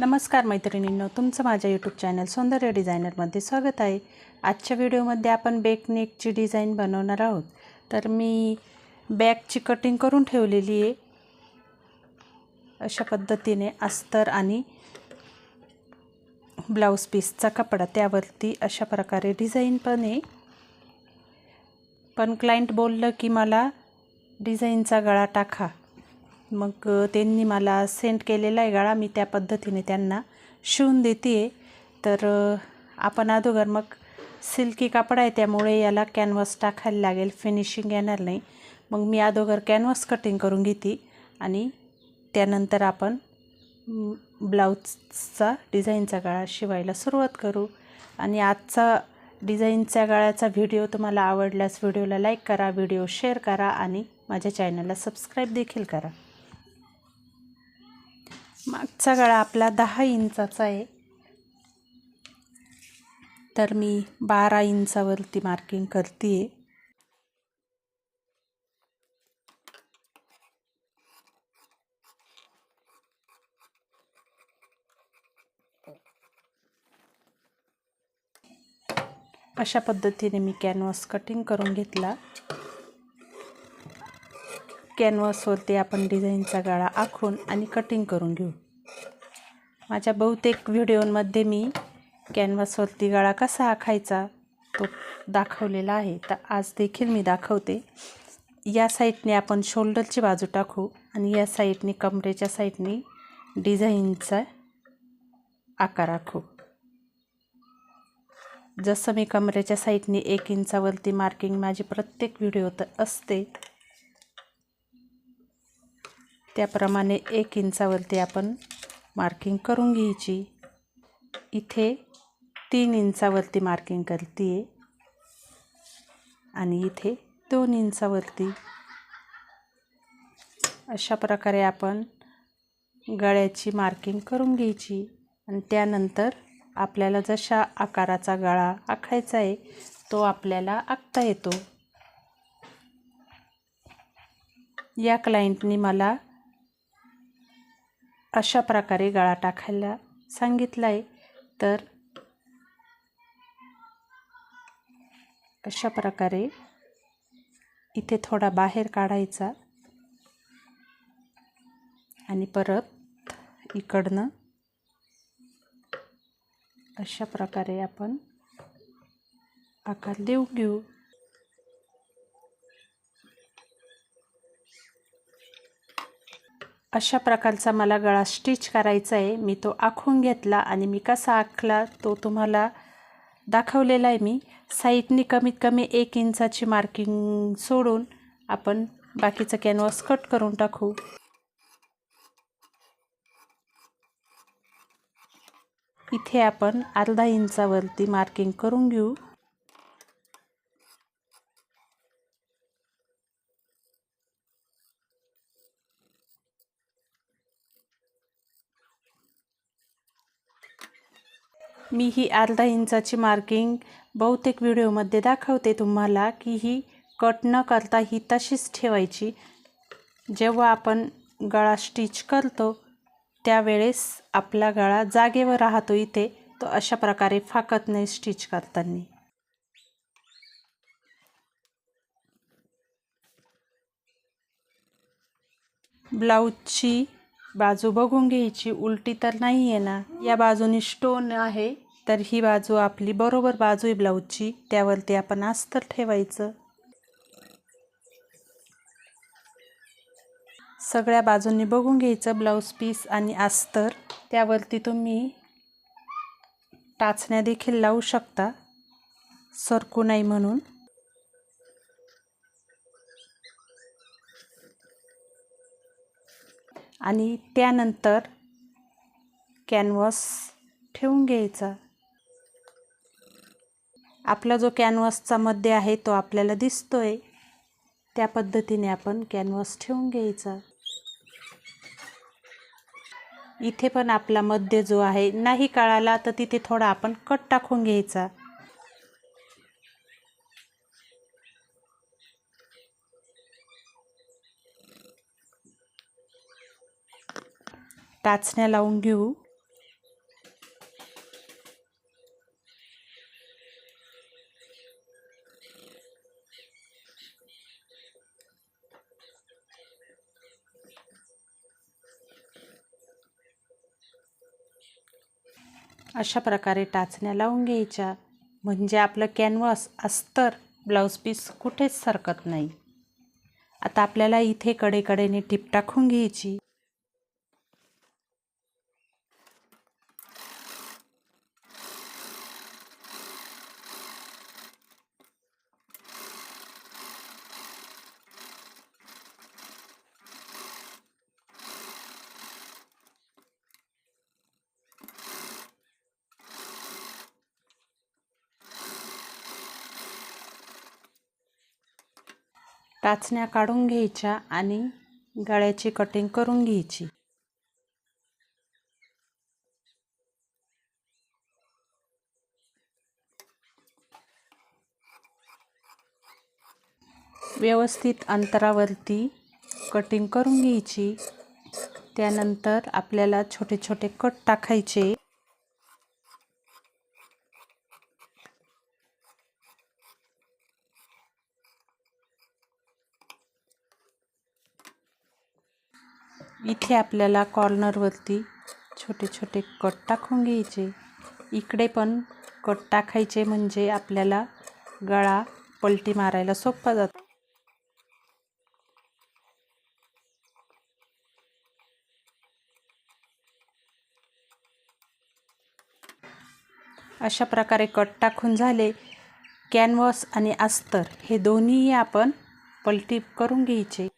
नमस्कार मैत्रिणींनो तुमचं माझ्या यूट्यूब चॅनल सौंदर्य डिझायनरमध्ये स्वागत आहे. आजच्या व्हिडिओमध्ये आपण बॅक नेकची डिझाईन बनवणार आहोत. तर मी बॅगची कटिंग करून ठेवलेली आहे. अशा पद्धतीने अस्तर आणि ब्लाऊज पीसचा कपडा त्यावरती अशा प्रकारे डिझाईन पण आहे. पण क्लायंट बोललं की मला डिझाईनचा गळा टाका. मग त्यांनी मला सेंड केलेला आहे गळा. मी त्या पद्धतीने त्यांना शिवून देते आहे तर आपण अगोदर मग सिल्की कापड आहे त्यामुळे याला कॅनव्हास टाकायला लागेल. फिनिशिंग येणार नाही. मग मी अगोदर कॅनव्हास कटिंग करून घेते आणि त्यानंतर आपण ब्लाऊजचा डिझाईनचा गळा शिवायला सुरुवात करू. आणि आजचा डिझाईनच्या गळ्याचा व्हिडिओ तुम्हाला आवडल्यास व्हिडिओला लाईक करा व्हिडिओ शेअर करा आणि माझ्या चॅनलला सबस्क्राईब देखील करा. मागचा गळा आपला दहा इंचाचा आहे. तर मी बारा इंचावरती मार्किंग करते आहे अशा पद्धतीने मी कॅनव्हास कटिंग करून घेतला. कॅनव्हासवरती आपण डिझाईनचा गाळा आखून आणि कटिंग करून घेऊ. माझ्या बहुतेक व्हिडिओमध्ये मी कॅनव्हासवरती गाळा कसा आखायचा तो दाखवलेला आहे. तर आज देखील मी दाखवते. या साईडने आपण शोल्डरची बाजू टाकू आणि या साईडने कमरेच्या साईडने डिझाईनचा आकार आखू. जसं मी कमरेच्या साईडने एक इंचावरती मार्किंग माझी प्रत्येक व्हिडिओत असते त्याप्रमाणे एक इंचावरती आपण मार्किंग करून घ्यायची. इथे तीन इंचावरती मार्किंग करते आहे आणि इथे दोन इंचावरती. अशा प्रकारे आपण गळ्याची मार्किंग करून घ्यायची. आणि त्यानंतर आपल्याला जशा आकाराचा गळा आखायचा आहे तो आपल्याला आखता येतो. या क्लायंटनी मला अशा प्रकारे गळा टाकायला सांगितलं आहे तर अशा प्रकारे इथे थोडा बाहेर काढायचा आणि परत इकडनं अशा प्रकारे आपण आकार देऊ घेऊ. अशा प्रकारचा मला गळा स्टिच करायचा आहे. मी तो आखून घेतला आणि मी कसा आखला तो तुम्हाला दाखवलेला आहे मी. साईडनी कमीत कमी एक इंचाची मार्किंग सोडून आपण बाकीचं कॅनव्हास कट करून टाकू. इथे आपण अर्धा इंचावरती मार्किंग करून घेऊ. मी ही अर्धा इंचाची मार्किंग बहुतेक व्हिडिओमध्ये दाखवते तुम्हाला की ही कट न करता ही तशीच ठेवायची. जेव्हा आपण गळा स्टिच करतो त्यावेळेस आपला गळा जागेवर राहतो इथे. तो अशा प्रकारे फाकत नाही स्टिच करताना. ब्लाऊजची बाजू बघून घ्यायची उलटी तर नाही आहे ना. या बाजूनी स्टोन आहे तर ही बाजू आपली बरोबर बाजू आहे ब्लाऊजची त्यावरती आपण अस्तर ठेवायचं. सगळ्या बाजूंनी बघून घ्यायचं ब्लाऊज पीस आणि अस्तर. त्यावरती तुम्ही टाचण्या देखील लावू शकता. सरकू नाही म्हणून. आणि त्यानंतर कॅनव्हस ठेवून घ्यायचा. आपला जो कॅनव्हासचा मध्य आहे तो आपल्याला दिसतोय. त्या पद्धतीने आपण कॅनव्हास ठेवून घ्यायचा. इथे पण आपला मध्य जो आहे नाही कळाला तर तिथे थोडा आपण कट टाकून घ्यायचा. टाचण्या लावून घेऊ. अशा प्रकारे टाचण्या लावून घ्यायच्या. म्हणजे आपलं कॅनव्हास अस्तर ब्लाऊज पीस कुठेच सरकत नाही. आता आपल्याला इथे कडेकडेने टिप टाकून घ्यायची. टाचण्या काढून घ्यायच्या आणि गळ्याची कटिंग करून घ्यायची. व्यवस्थित अंतरावरती कटिंग करून घ्यायची. त्यानंतर आपल्याला छोटे छोटे कट टाकायचे. इथे आपल्याला कॉर्नरवरती छोटे छोटे कट टाकून घ्यायचे. इकडे पण कट टाकायचे म्हणजे आपल्याला गळा पलटी मारायला सोपा जातो. अशा प्रकारे कट टाकून झाले. कॅनव्हस आणि अस्तर हे दोन्हीही आपण पलटी करून घ्यायचे.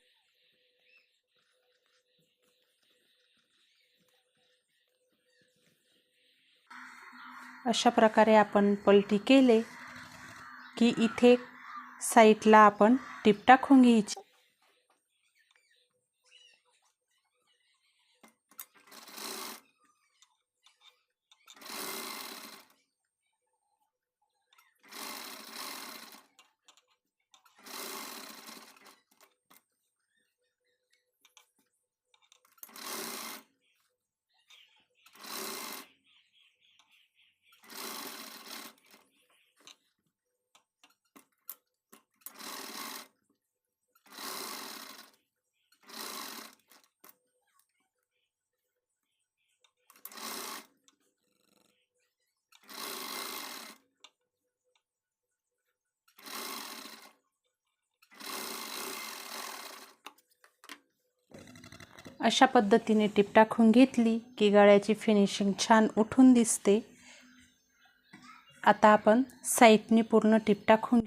अशा प्रकारे आपण पलटी केले की इथे साईडला आपण टिप टाकून घ्यायची. अशा पद्धतीने टिप टाकून घेतली की गळ्याची फिनिशिंग छान उठून दिसते. आता आपण साईडने पूर्ण टिप टाकून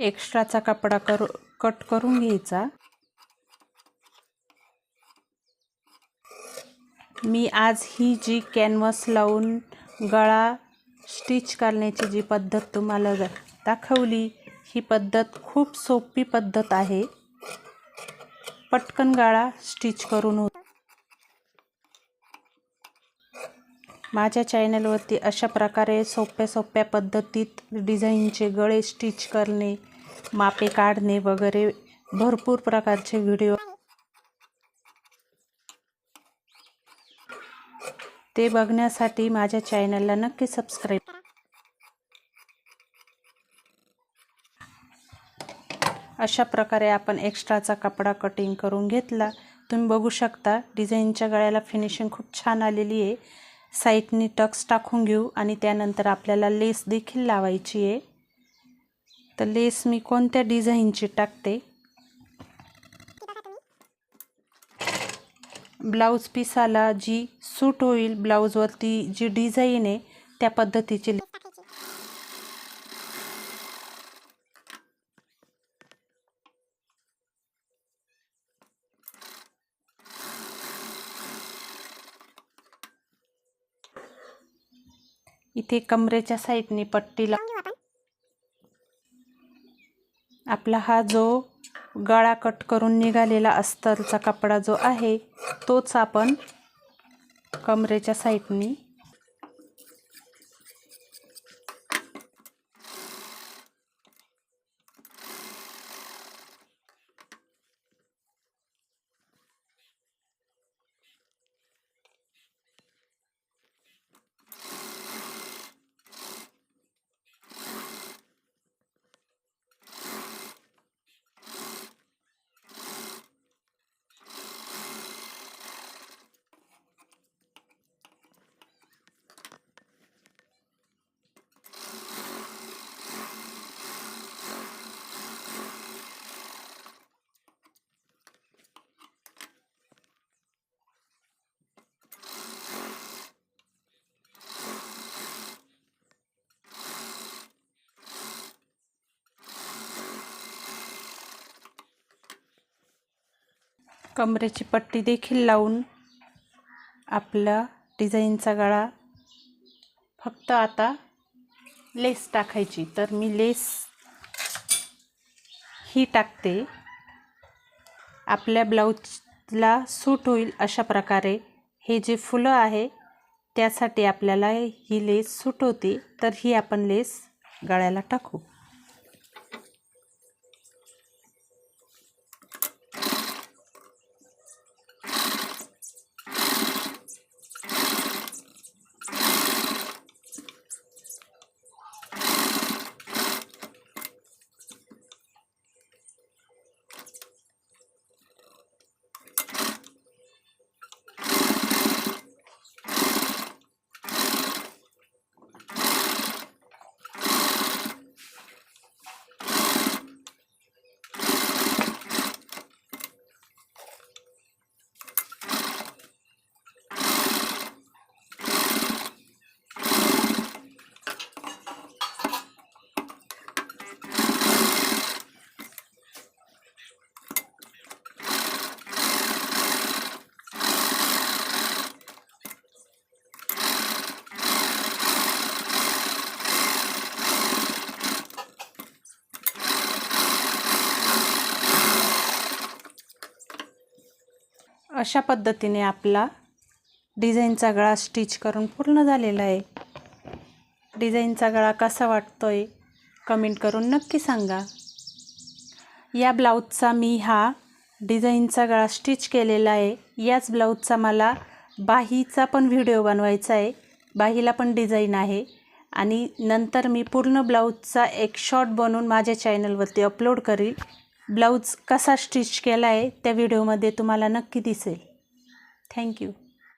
एक्स्ट्राचा कपडा करू कट करून घ्यायचा. मी आज ही जी कॅनव्हास लावून गळा स्टिच करण्याची जी पद्धत तुम्हाला दाखवली ही पद्धत खूप सोपी पद्धत आहे. पटकन गळा स्टिच करून होत माझ्या चॅनलवरती अशा प्रकारे सोप्या सोप्या पद्धतीत डिझाईनचे गळे स्टिच करणे मापे काढणे वगैरे भरपूर प्रकारचे व्हिडिओ ते बघण्यासाठी माझ्या चॅनलला नक्की सबस्क्राईब अशा प्रकारे आपण एक्स्ट्राचा कपडा कटिंग करून घेतला. तुम्ही बघू शकता डिझाईनच्या गळ्याला फिनिशिंग खूप छान आलेली आहे. साईडनी टक्स टाकून घेऊ आणि त्यानंतर आपल्याला लेस देखील लावायची आहे. तर लेस मी कोणत्या डिझाईनची टाकते? ब्लाऊज पिसाला जी सूट होईल ब्लाऊजवरती जी डिझाईन आहे त्या पद्धतीची इथे कमरेच्या साईडने पट्टी ला आपला हा जो गळा कट करून निघालेला अस्तरचा कपडा जो आहे तोच आपण कमरेच्या साईडनी कमरेची पट्टी देखील लावून आपला डिझाईनचा गळा फक्त आता लेस टाकायची. तर मी लेस ही टाकते. आपल्या ब्लाऊजला सूट होईल अशा प्रकारे. हे जे फुलं आहे त्यासाठी आपल्याला ही लेस सूट होते. तर ही आपण लेस गळ्याला टाकू. अशा पद्धतीने आपला डिझाईनचा गळा स्टिच करून पूर्ण झालेला आहे. डिझाईनचा गळा कसा वाटतो आहे कमेंट करून नक्की सांगा. या ब्लाऊजचा मी हा डिझाईनचा गळा स्टिच केलेला आहे. याच ब्लाऊजचा मला बाहीचा पण व्हिडिओ बनवायचा आहे. बाहीला पण डिझाईन आहे. आणि नंतर मी पूर्ण ब्लाऊजचा एक शॉर्ट बनवून माझ्या चॅनलवरती अपलोड करील. ब्लाऊज कसा स्टिच केला आहे त्या व्हिडिओमध्ये तुम्हाला नक्की दिसेल. थँक्यू